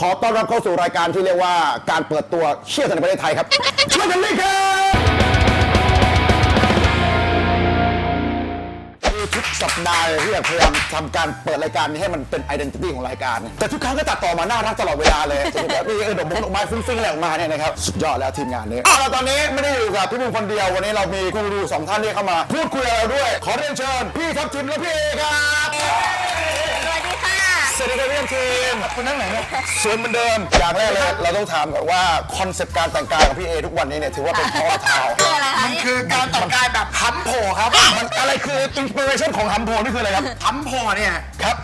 ขอต้อนรับเข้าสู่รายการที่เรียกว่าการเปิดตัวเชี่ยวชาญในประเทศไทยครับช่วยกันเลยครับคือทุกสัปดาห์เลยที่อยากพยายามทำการเปิดรายการนี้ให้มันเป็นไอดีนิตี้ของรายการ แต่ทุกครั้งก็ตัดต่อมาน่ารักตลอดเวลาเลยจะมีแบบมีเออดอกมงดอกไม้ฟุ้งๆอะไรออกมาเนี่ยนะครับสุดยอดแล้วทีมงานนี้เอาละตอนนี้ไม่ได้อยู่กับพี่บุญคนเดียววันนี้เรามีกูรูสองท่านที่เข้ามา พูดคุยกับเราด้วย ขอเรียนเชิญพี่ทัพทิมและพี่เอครับสวัสดีค่ะสวัสดีครับพี่ทีม คุณนั่งไหนเนี่ยสวยเหมือนเดิมอย่างแรกเลยเราต้องถามก่อนว่าคอนเซปต์การแต่งกายของพี่เอทุกวันนี้เนี่ยถือว่าเป็นพ่อเท้าคืออะไรคะมันคือการแต่งกายแบบฮัมโพครับมันอะไรคืออินสปิเรชันของฮัมโพนี่คืออะไรครับฮัมโพเนี่ยครับ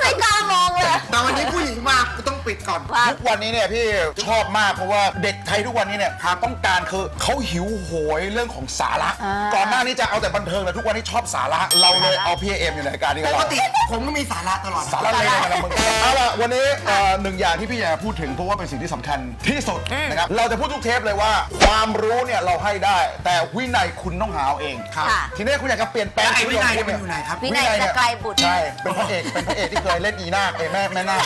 ไม่กล้ามองเลย แต่วันนี้ผู้หญิงมากูต้องปิดก่อน ว่าทุกวันนี้เนี่ยพี่ชอบมากเพราะว่าเด็กไทยทุกวันนี้เนี่ยต้องการคือเขาหิวโหยเรื่องของสาระก่อนหน้านี้จะเอาแต่บันเทิงแต่ทุกวันนี้ชอบสาระ เราเลยเอาพี่เอ็มอยู่ในรายการนี้กับปเรากติผมก็มีสาระตลอดสาระเลยนะมึงเอาล่ะวันนี้เอ่อหนึ่งอย่างที่พี่อยากจะพูดถึงเพราะว่าเป็นสิ่งที่สำคัญที่สุดนะครับเราจะพูดทุกเทปเลยว่า ความรู้เนี่ยเราให้ได้ แต่วินัยคุณต้องหาเอาเองครับ ค่ะ ทีนี้คุณอยากจะเปลี่ยนแปลงไอ้ชีวิวิตนัยของเนี่ยคุณมันอยู่ไหนครับ วินัยจะไกลบุตร ใช่เป็นพระเอกเป็นพระเอกที่เคยเล่นอีนาคเอยแม่แม่นะ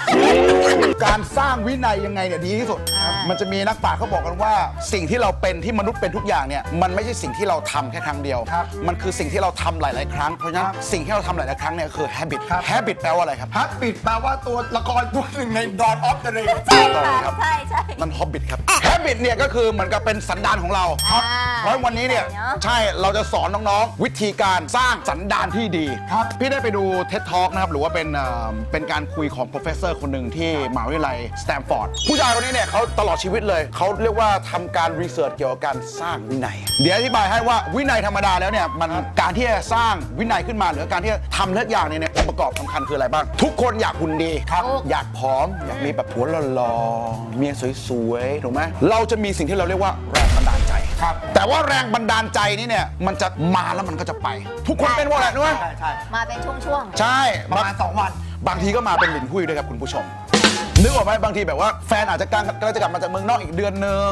การสร้างวินัยยังไงเนี่ยดีที่สุด มันจะมีนักปราชญ์เขาบอกกันว่า สิ่งที่เราเป็นที่มนุษย์เป็นทุกอย่างเนี่ยมันไม่ใช่สิ่งที่เราทำแค่ครั้งเดียว ครับมันคือสิ่งที่เราทำหลาย ๆ ครั้งเพราะฉะนั้นสิ่งที่เราทำหลาย ๆ ครั้งเนี่ยคือ habit ครับ habit แปลว่าอะไรครับฮับปิดแปลว่าตัวละครตัวหนึ่งในดอนออฟเดอะเรใช่ต่อค่ะครับใช่ใช่นั่น hobbit ครับ habit เนี่ยก็คือเหมือนกับเป็นสันดานของเราอ่าเพราะวันนี้เนี่ยเนอะ ใช่เราจะสอนน้อง ๆ วิธีการสร้างสันดานที่ดีครับพี่ได้ไปดู TED Talk นะครับหรือว่าเป็นเอ่อเป็นการคุยของ professor คนหนึ่งที่มหาวิทยาลัยสแตมฟอร์ดผู้ชายคนนี้เนี่ยเขาตลอดชีวิตเลย เขาเรียกว่าทำการรีเสิร์ชเกี่ยวกับการสร้างวินัย เดี๋ยวอธิบายให้ว่าวินัยธรรมดาแล้วเนี่ยมันการที่จะสร้างวินัยขึ้นมา หรือการที่จะทำเลือกอย่างเนี่ยเนี่ยองค์ประกอบสำคัญคืออะไรบ้าง ทุกคนอยากหุ่นดีครับ อยากผอม อยากมีแบบผัวหล่อๆเมียสวยๆถูกไหมเราจะมีสิ่งที่เราเรียกว่าแรงบันดาลใจครับ แต่ว่าแรงบันดาลใจนี่เนี่ยมันจะมาแล้วมันก็จะไป ทุกคนเป็นว่าอะไรรู้ไหมใช่ใช่มาเป็นช่วงใช่ประมาณสองวัน บางทีก็มาเป็นหลินหุ้ยด้วยครับคุณผู้ชม นึกออกไหมบางทีแบบว่าแฟนอาจจะกำลังกำลังจะกลับมาจากเมืองนอกอีกเดือนหนึ่ง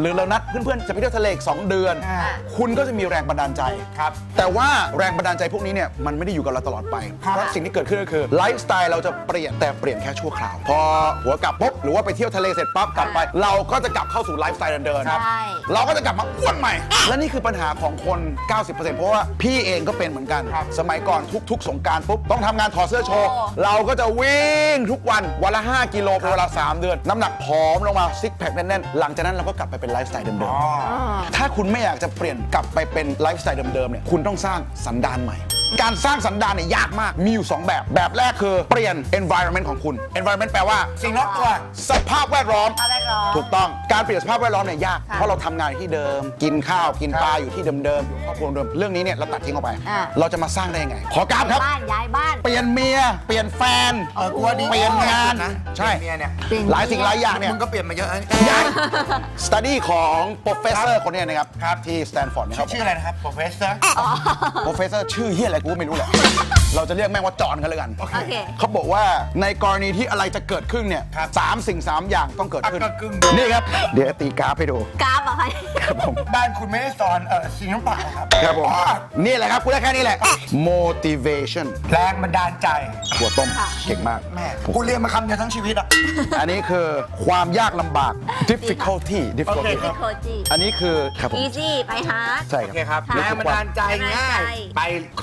หรือเรานัดเพื่อนๆจะไปเที่ยวทะเลอีกสองเดือนอ่าคุณก็จะมีแรงบันดาลใจครับ แต่ว่าแรงบันดาลใจพวกนี้เนี่ยมันไม่ได้อยู่กับเราตลอดไปครับเพราะสิ่งที่เกิดขึ้นก็คือไลฟ์สไตล์เราจะเปลี่ยนแต่เปลี่ยนแค่ชั่วคราว พอหัวกลับปุ๊บหรือว่าไปเที่ยวทะเลเสร็จปั๊บกลับไป เราก็จะกลับเข้าสู่ไลฟ์สไตล์เดิมใช่ๆเราก็จะกลับมาอ้วนใหม่ และนี่คือปัญหาของคน 90%เพราะว่าพี่เองก็เป็นเหมือนกันครับสมัยก่อนทุก ๆ สงกรารปุ๊บต้องทำงานถอดเสื้อโชว์เราก็จะวิ่งทุกวันวันละ5กิโลเป็นเวลา 3 เดือน น้ำหนักผอมลงมาซิกแพคแน่นๆ หลังจากนั้นเราก็กลับไปเป็นไลฟ์สไตล์เดิมอ๋อๆถ้าคุณไม่อยากจะเปลี่ยนกลับไปเป็นไลฟ์สไตล์เดิมๆเนี่ยคุณต้องสร้างสันดานใหม่ การสร้างสันดานเนี่ยยากมาก มีอยู่ 2 แบบ แบบแรกคือเปลี่ยน environment ของคุณ environment แปลว่า สิ่งรอบตัว สภาพแวดล้อมๆภาพแวดล้อมถูกต้อง การเปลี่ยนสภาพแวดล้อมเนี่ยยาก ค่ะเพราะเราทำงานที่เดิม กินข้าว กินปลาอยู่ที่เดิมๆอยู่ครอบครัวเดิม เรื่องนี้เนี่ยเราตัดทิ้งออกไป อ่า เราจะมาสร้างได้ยังไง ขอกราฟครับ บ้านย้ายบ้าน เปลี่ยนเมีย เปลี่ยนแฟน เออกูว่าดีเปลี่ยนงานนะใช่เมียเนี่ยเปลี่ยน หลายสิ่งหลายอย่างเนี่ย มึงก็เปลี่ยนมาเยอะนะ ยัง study ของ professor คนเนี้นะครับครับที่ Stanford เนี่ยครับชื่ออะไรนะครับ professor professor ชื่อเฮียอะไรกูก็ไม่รู้แหละ เราจะเรียกแม่งว่าจอนกันเลยกัน โอเค เขาบอกว่าในกรณีที่อะไรจะเกิดขึ้นเนี่ยครับสามสิ่งสามอย่างต้องเกิดขึ้น อะก็กึ่ง นี่ครับ เดี๋ยวตีกราฟให้ดู กราฟเหรอะคะครับผม บ้านคุณไม่ได้สอนเออสิ่งน้ำปลาครับครับผมอ๋อนี่แหละครับกูได้แค่นี้แหละ motivation แรงบันดาลใจ หัวต้มเก่งมาก แม่กูเรียนมาคำเดียวทั้งชีวิตอะ อันนี้คือความยากลำบาก difficulty โอ difficulty เคเป็นโคจิอันนี้คือครับผม easy ไป hard ใช่โอครับเคครับค่ะแรงบันดาลใจง่ายแรงบันดาลใจไป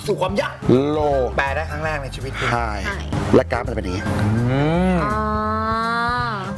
สู่ความยาก low แปลได้ครั้งแรกในชีวิตคุณ high ใช่และกราฟมันจะเป็นอย่างนี้ อ๋อ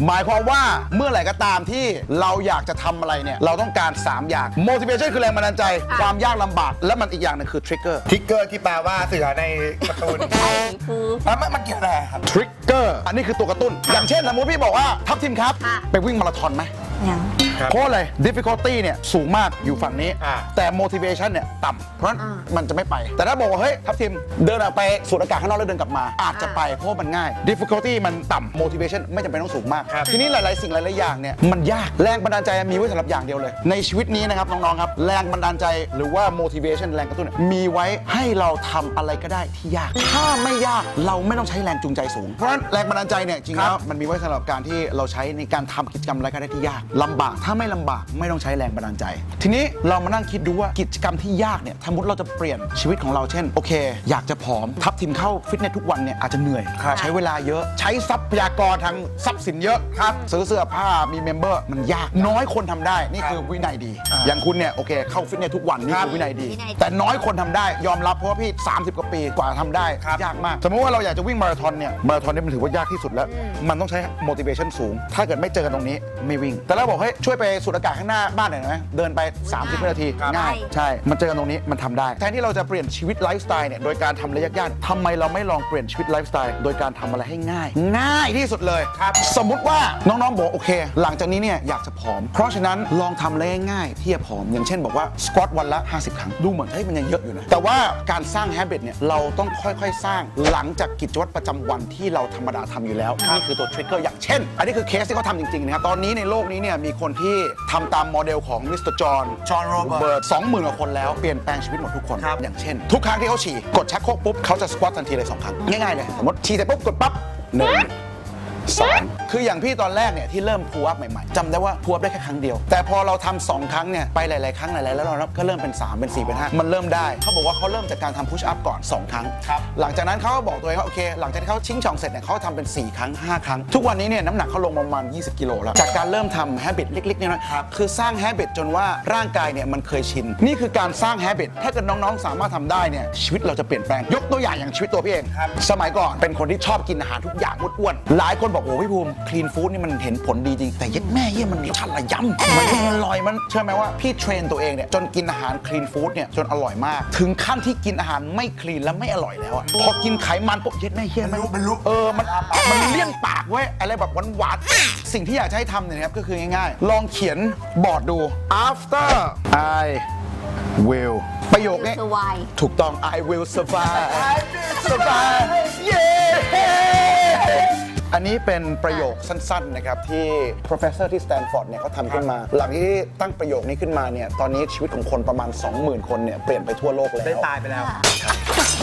หมายความว่าเมื่อไหร่ก็ตามที่เราอยากจะทำอะไรเนี่ย เราต้องการ 3 อย่าง motivation คือแรงบันดาลใจความยากลำบาก และมันอีกอย่างหนึงคือ trigger ทิกเกอร์ที่แปลว่าเสือในการ์ตูนไอ้คือแล้วมันมันเกี่ยวอะไรครับ trigger อันนี้คือตัวกระตุ้น อย่างเช่นสมมติพี่บอกว่าทัพทีมครับ ค่ะ ไปวิ่งมาราธอนไหม ยังครับเพราะอะไร difficulty เนี่ยสูงมากอยู่ฝั่งนี้ อ่า แต่ motivation เนี่ยต่ำเพราะฉะนั้นอ่ามันจะไม่ไป แต่ถ้าบอกว่า เฮ้ย ทัพทีมเดินออกไปสูดอากาศข้างนอกแล้วเดินกลับมา อาจจะไปเพราะว่ามันง่าย difficulty มันต่ำ motivation ไม่จำเป็นต้องสูงมาก ครับ ทีนี้หลาย ๆ สิ่งหลาย ๆ อย่างเนี่ยมันยากแรงบันดาลใจมีไว้สำหรับอย่างเดียวเลย ในชีวิตนี้นะครับน้อง ๆ ครับ แรงบันดาลใจหรือว่า motivation แรงกระตุ้นเนี่ยมีไว้ให้เราทำอะไรก็ได้ที่ยาก ถ้าไม่ยากเราไม่ต้องใช้แรงจูงใจสูง เพราะฉะนั้นแรงบันดาลใจเนี่ยจริงๆแล้วมันมีไว้สำหรับการที่เราใช้ในการทำกิจกรรมอะไรก็ได้ที่ยากลำบากถ้าไม่ลำบากไม่ต้องใช้แรงบันดาลใจ ทีนี้เรามานั่งคิดดูว่ากิจกรรมที่ยากเนี่ยสมมติเราจะเปลี่ยนชีวิตของเราเช่น โอเค อยากจะผอมทับทิมเข้าฟิตเนสทุกวันเนี่ยอาจจะเหนื่อยครับใช้เวลาเยอะใช้ทรัพยากรทางทรัพย์สินเยอะครับซื้อเสื้อผ้ามีเมมเบอร์มันยากน้อยคนทำได้นี่คือวินัยดี อย่างคุณเนี่ยโอเค เข้าฟิตเนสทุกวันนี่คือวินัยดี วินัยดี แต่น้อยคนทำได้ยอมรับเพราะว่าพี่ 30 กว่าปีกว่าทำได้ ครับ ยากมาก สมมติว่าเราอยากจะวิ่งมาราธอนเนี่ยมาราธอนเนี่ยมันถือว่ายากที่สุดแล้ว มันต้องใช้ motivation สูง ถ้าเกิดไม่เจอกันตรงนี้ไม่วิ่งแต่เราบอกเฮ้ยช่วยไปสูดอากาศข้างหน้าบ้านหน่อยนะเดินไป 30วินาทีครับง่ายใช่ มันเจอกันตรงนี้มันทำได้ แทนที่เราจะเปลี่ยนชีวิตไลฟ์สไตล์เนี่ยโดยการทำอะไรยากๆทำไมเราไม่ลองเปลี่ยนชีวิตไลฟ์สไตล์โดยการทำอะไรให้ง่าย ง่ายที่สุดเลยครับ สมมุติว่าน้องๆบอกโอเค หลังจากนี้เนี่ยอยากจะผอม เพราะฉะนั้นลองทำอะไรง่ายๆที่จะผอม อย่างเช่นบอกว่าสควอตวันละ 50 ครั้งดูเหมือนเฮ้ยมันยังเยอะอยู่นะแต่ว่าการสร้าง h a b i t เนี่ยเราต้องค่อยๆ สร้างหลังจากกิจวัตรประจำวันที่เราธรรมดาทำอยู่แล้วนี่คือตัวทริกเกอร์อย่างเช่น อันนี้คือเคสที่เขาทำจริงๆนะครับตอนนี้ในโลกนี้เนี่ยมีคนที่ทำตามโมเดลของมิสเตอร์จอห์น John Robert เบิร์ดสองหมื่นกว่าคนแล้วเปลี่ยนแปลงชีวิตหมดทุกคน ครับ อย่างเช่น ทุกครั้งที่เขาฉี่กดชักโครกปุ๊บเขาจะสควอตทันทีเลยสองครั้ง ง่ายๆเลยสมมติฉี่เสร็จปุ๊บกดปั๊บหนึ่ง สองคืออย่างพี่ตอนแรกเนี่ยที่เริ่มพูอัพใหม่ๆจำได้ว่าพูอัพได้แค่ครั้งเดียว แต่พอเราทำสองครั้งเนี่ยไปหลาย ๆ ครั้งหลาย ๆ แล้วเราก็เริ่มเป็น 3 เป็น 4 เป็น 5 มันเริ่มได้ เขาบอกว่าเขาเริ่มจากการทำพุชอัพก่อน 2 ครั้งครับหลังจากนั้นเขาก็บอกตัวเองว่าโอเค หลังจากที่เขาชิงช่องเสร็จเนี่ยเขาทำเป็น 4 ครั้ง 5 ครั้ง ทุกวันนี้เนี่ยน้ำหนักเขาลงประมาณ 20 กิโลแล้ว จากการเริ่มทำ habit เล็กๆเนี่ยนะครับคือสร้าง habit จนว่าร่างกายเนี่ยมันเคยชิน นี่คือการสร้าง habit ถ้าเกิดน้อง ๆ สามารถทำได้เนี่ยชีวิตเราจะเปลี่ยนแปลงยกตัวอย่างอย่างชีวิตตัวพี่เองครับสมัยก่อนเป็นคนที่ชอบกินอาหารทุกอย่างอ้วนๆหลายคนบอกโอ้พี่ภูมิคลีนฟู้ดนี่มันเห็นผลดีจริง แต่ยัดแม่เยี่ยมันรสชาติระยำมันอร่อยมันเชื่อไหมว่าพี่เทรนตัวเองเนี่ยจนกินอาหารคลีนฟู้ดเนี่ยจนอร่อยมาก ถึงขั้นที่กินอาหารไม่คลีนและไม่อร่อยแล้วอะพอกินไขมันปุ๊บยัดแม่เยี่ยบรรลุบรรลุเออมันมันเลี่ยนปากเว้ยอะไรแบบหวานๆสิ่งที่อยากจะให้ทำเนี่ยนะครับก็คือง่ายๆ ลองเขียนบอร์ดดู after I will ประโยคนี้คือวายถูกต้อง I will survive survive yeah อันนี้เป็นประโยคสั้นๆนะครับที่ professor ที่ Stanford เนี่ยเขาทำขึ้นมา หลังที่ตั้งประโยคนี้ขึ้นมาเนี่ยตอนนี้ชีวิตของคนประมาณ 20,000 คนเนี่ยเปลี่ยนไปทั่วโลกแล้ว ได้ตายไปแล้ว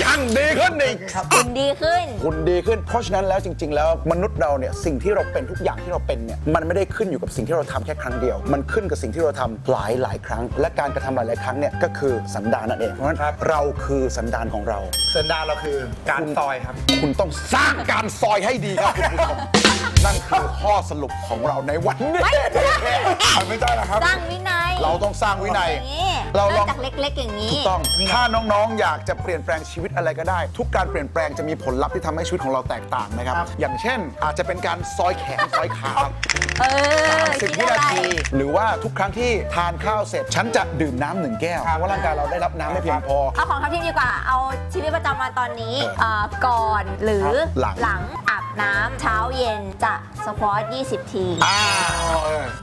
ยังดีขึ้นอีกคุณดีขึ้นคุณดีขึ้น เพราะฉะนั้นแล้วจริง ๆ แล้วมนุษย์เราเนี่ยสิ่งที่เราเป็นทุกอย่างที่เราเป็นเนี่ยมันไม่ได้ขึ้นอยู่กับสิ่งที่เราทำแค่ครั้งเดียว มันขึ้นกับสิ่งที่เราทำหลายหลายๆครั้ง และการกระทำหลายๆครั้งเนี่ยก็คือสันดานนั่นเองเพราะฉะนั้นครับเราคือสันดานของเรา สันดานเราคือการซอยครับ คุณต้องสร้างการซอยให้ดีครับคุณผู้ชมนั่นคือข้อสรุปของเราในวันนี้ไม่ใช่แล้วครับสร้างวินัย เราต้องสร้างวินัยอย่างนี้เราลเริ่อมงจากเล็กๆอย่างนี้ ถูกต้อง ถ้าน้องๆ อยากจะเปลี่ยนแปลงชีวิตอะไรก็ได้ ทุกการเปลี่ยนแปลงจะมีผลลัพธ์ที่ทำให้ชีวิตของเราแตกต่างนะครับครับอย่างเช่น อาจจะเป็นการซอยแขน ซอยขาเออสิบคิดวิอะนาไร ที หรือว่าทุกครั้งที่ทานข้าวเสร็จ ฉันจะดื่มน้ำหนึ่งแก้วเพราะว่าร่างกายเราได้รับน้ำไม่เพียงพอ เอาของทัพทีมดีกว่า เอาชีวิตประจำวันตอนนี้เอ่อก่อนหรือหลังหลังอาบน้ำเช้าเย็นจะ สควอต20 ทีอ่า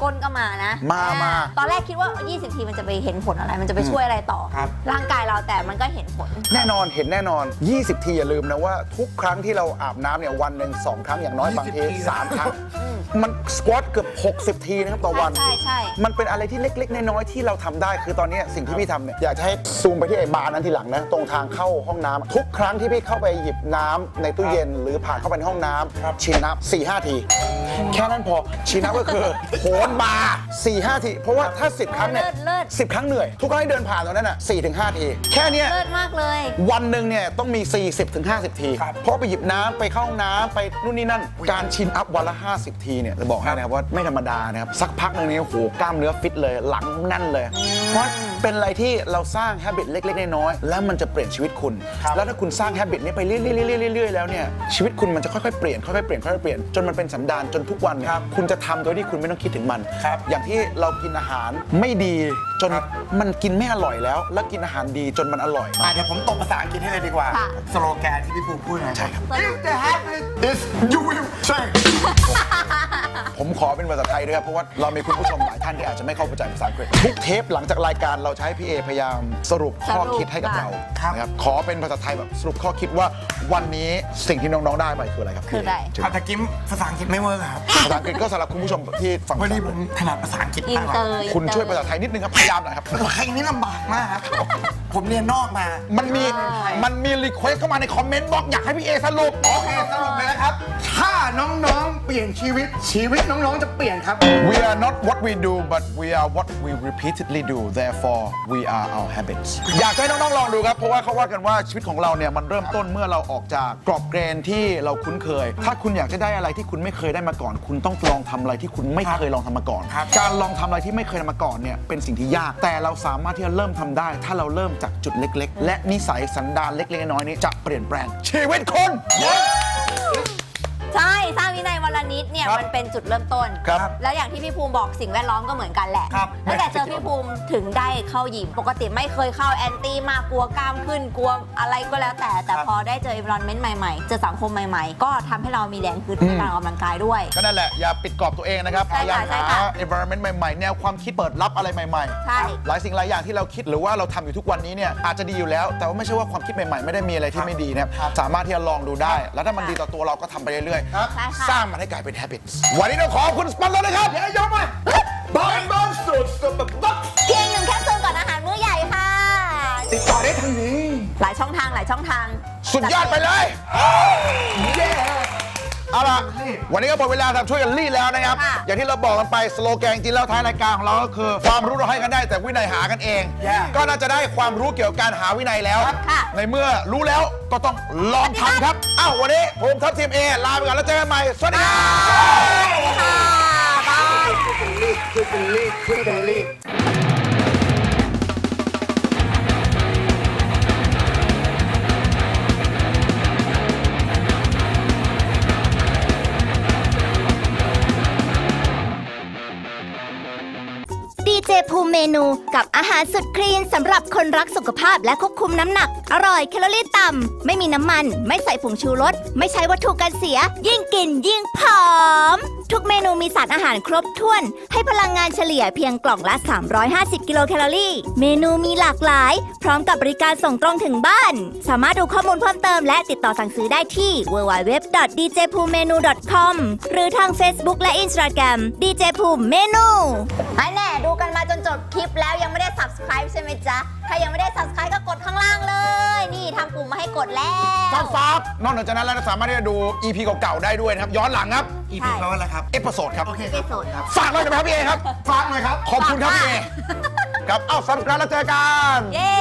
ก้นก็มานะมามาตอนแรกคิดว่า 20 ทีมันจะไปเห็นผลอะไร มันจะไปช่วยอะไรต่อ ครับ ร่างกายเราแต่มันก็เห็นผล แน่นอนเห็นแน่นอน 20 ทีอย่าลืมนะว่าทุกครั้งที่เราอาบน้ำเนี่ยวันหนึ่งสองครั้งอย่างน้อยบางที20ทีสามครั้ง มันสควอตเกือบ 60 ทีนะครับต่อวันใช่ใช่ มันเป็นอะไรที่เล็กๆ น้อยๆที่เราทำได้คือตอนนี้สิ่งที่พี่ทำเนี่ยอยากจะให้ซูมไปที่ไอ้บาร์นั้นทีหลังนะ ตรงทางเข้าห้องน้ำทุกครั้งที่พี่เข้าไปหยิบน้ำในตู้เย็น หรือผ่านเข้าไปในห้องน้ำชินน้ำสี่ห้าทีแค่นั้นพอชินน้ำก็คือโหนบาร์สี่ห้าที เพราะว่าถ้า 10 ครั้งเนี่ยเลิศเลิศ สิบครั้งเหนื่อย ทุกครั้งที่เดินผ่านตรงนั้นอะสี่ถึงห้าทีแค่เนี้ย เลิศมากเลย วันหนึ่งเนี่ยต้องมี 40ถึง50 ทีครับเพราะไปหยิบน้ำไปเข้าห้องน้ำไปนู่นนี่นั่น การชินอัพวันละ 50 ทีเนี่ยจะบอกให้นะครับว่าไม่ธรรมดานะครับ สักพักหนึ่งเนี่ยโอ้โหกล้ามเนื้อฟิตเลย หลังแน่นเลย เพราะเป็นอะไรที่เราสร้าง h a บิตเล็กๆ น้อยๆแล้วมันจะเปลี่ยนชีวิตคุณครับแล้วถ้าคุณสร้าง h a บิตนี้ไปเรื่อยๆๆๆๆแล้วเนี่ยชีวิตคุณมันจะค่อยๆเปลี่ยนค่อยๆเปลี่ยนค่อยๆเปลี่ยนจนมันเป็นสันดานจนทุกวันเนี่ยคุณจะทำโดยที่คุณไม่ต้องคิดถึงมัน ครับ อย่างที่เรากินอาหารไม่ดีจนครับมันกินไม่อร่อยแล้ว แล้วกินอาหารดีจนมันอร่อย อะเดี๋ยวผมตบภาษาอังกฤษให้เลยดีกว่า ค่ะ สโลแกนที่พี่ปูพูดนะใช่ครับ If the habit is you will change ผมขอเป็นภาษาไทยด้วยครับ เพราะว่าเรามีคุณผู้ชมหลายท่านที่อาจจะไม่เข้าใจภาษาอังกฤษทุกเทปหลังจากรายการเราจะใช้พี่เอพยายามสรุปข้อคิดให้กับเราครับ นะครับขอเป็นภาษาไทยแบบสรุปข้อคิดว่าวันนี้สิ่งที่น้องๆได้ไปคืออะไรครับคืออะไรเชิญอาตะกิมภาษาอังกฤษไม่เวิร์กครับภาษาอังกฤษก็สำหรับคุณผู้ชมที่ฟังวันนี้ผมถนัดภาษาอังกฤษอินมากเตกอว่าร์ คุณช่วยภาษาไทยนิดนึงครับพยายามหน่อยครับ ภาษาไทยนี่ลำบากมากครับ ผมเรียนนอกมา มันมีมันมีรีเควสเข้ามาในคอมเมนต์บอกอยากให้พี่เอสรุป โอเคสรุปเลยนะครับ ถ้าน้องๆ เปลี่ยนชีวิตชีวิตน้องๆจะเปลี่ยนครับ We are not what we do but we are what we repeatedly do therefore we are our habits อยากให้น้องๆลองดูครับ เพราะว่าเขาว่ากันว่าชีวิตของเราเนี่ยมันเริ่มต้นเมื่อเราออกจากกรอบเกรนที่เราคุ้นเคย ถ้าคุณอยากจะได้อะไรที่คุณไม่เคยได้มาก่อน คุณต้องลองทำอะไรที่คุณไม่เคยลองทำมาก่อนครับการลองทำอะไรที่ไม่เคยทำมาก่อนเนี่ยเป็นสิ่งที่ยาก แต่เราสามารถที่จะเริ่มทำได้ ถ้าเราเริ่มจากจุดเล็ก ๆ และนิสัยสันดานเล็กๆน้อยๆนี้จะเปลี่ยนแปลงชีวิตคุณใช่สร้างวิ นัยวันละนิดเนี่ยครับมันเป็นจุดเริ่มต้น ครับแล้วอย่างที่พี่ภูมิบอกสิ่งแวดล้อมก็เหมือนกันแหละครับตั้งแต่เจอพี่ภูมิถึงได้เข้ายิมปกติไม่เคยเข้าแอนตี้มากกลัวกล้ามขึ้นกลัวอะไรก็แล้วแต่แต่พอได้เจอ environment ใหม่ๆ เจอสังคมใหม่ๆ ก็ทำให้เรามีแรงขึ้นในการออกกำลังกายด้วย ก็นั่นแหละ อย่าปิดกรอบตัวเองนะครับพใช่ยายามค่ะใช่หา ค่ะ environment ใหม่ๆ แนวความคิดเปิดรับอะไรใหม่ใช่หลายสิ่งหลายอย่างที่เราคิดหรือว่าเราทำอยู่ทุกวันนี้เนี่ยอาจจะดีอยู่แล้ว แต่ว่าไม่ใช่ว่าความคิดใหม่ๆ ไม่ได้มีอะไรที่ไม่ดีนะครับครับสามารถที่จะลองดูได้ แล้วถ้ามันดีต่อตัวเราก็ทำไปเรื่อยครับ ใช่ค่ะ ๆ สร้างมันให้กลายเป็น habits วันนี้ต้องขอบคุณสปอนเซอร์นะครับเดี๋ยวยกมาบอลบอลสุดสุดแบบบักเพียงหนึ่งแคปซูลก่อนอาหารมื้อใหญ่ค่ะ ติดต่อได้ทางนี้ หลายช่องทางหลายช่องทางสุดยอดไปเลย เอาล่ะ วันนี้ก็หมดเวลาทำช่วยกันรีดแล้วนะครับ ค่ะ อย่างที่เราบอกกันไปสโลแกนจริงๆแล้วท้ายรายการของเราก็คือ ความรู้เราให้กันได้แต่วินัยหากันเอง Yeah ก็น่าจะได้ความรู้เกี่ยวกับการหาวินัยแล้วค่ะในเมื่อรู้แล้วก็ต้องลองทำครับอ้าววันนี้ผมทัพทีมเอลาไปก่อนแล้วเจอกันใหม่สวัสดีครับ ค่ะบายรีบช่วยกันรีบช่วยกันรีบ เมนูกับอาหารสุดคลีนสำหรับคนรักสุขภาพและควบคุมน้ำหนัก อร่อยแคลอรี่ต่ำ ไม่มีน้ำมัน ไม่ใส่ผงชูรส ไม่ใช้วัตถุกันเสีย ยิ่งกินยิ่งผอม ทุกเมนูมีสารอาหารครบถ้วน ให้พลังงานเฉลี่ยเพียงกล่องละ 350 กิโลแคลอรี่ เมนูมีหลากหลาย พร้อมกับบริการส่งตรงถึงบ้าน สามารถดูข้อมูลเพิ่มเติมและติดต่อสั่งซื้อได้ที่ www.djpumenu.com หรือทาง Facebook และ Instagram DJ ภูมิเมนูไอแน่ดูกันมาจนจบ คลิปแล้วยังไม่ได้ subscribe ใช่ไหมจ๊ะ ถ้ายังไม่ได้ subscribe ก็กดข้างล่างเลย นี่ทำปุ่มมาให้กดแล้วฟ้าฟ้านอกจากนั้นแล้วเราสามารถที่จะดู EP เก่าๆได้ด้วยนะครับ ย้อนหลังครับ อีพีแปลว่าอะไรครับ เอพิโซดครับ โอเคเอครับพิโซดครับฝากเลยนะครับพี่เอครับ ฝากหน่อยครับ ขอบคุณครับพี่เอครับ เอ้าสำหรับแล้วเจอกัน เย้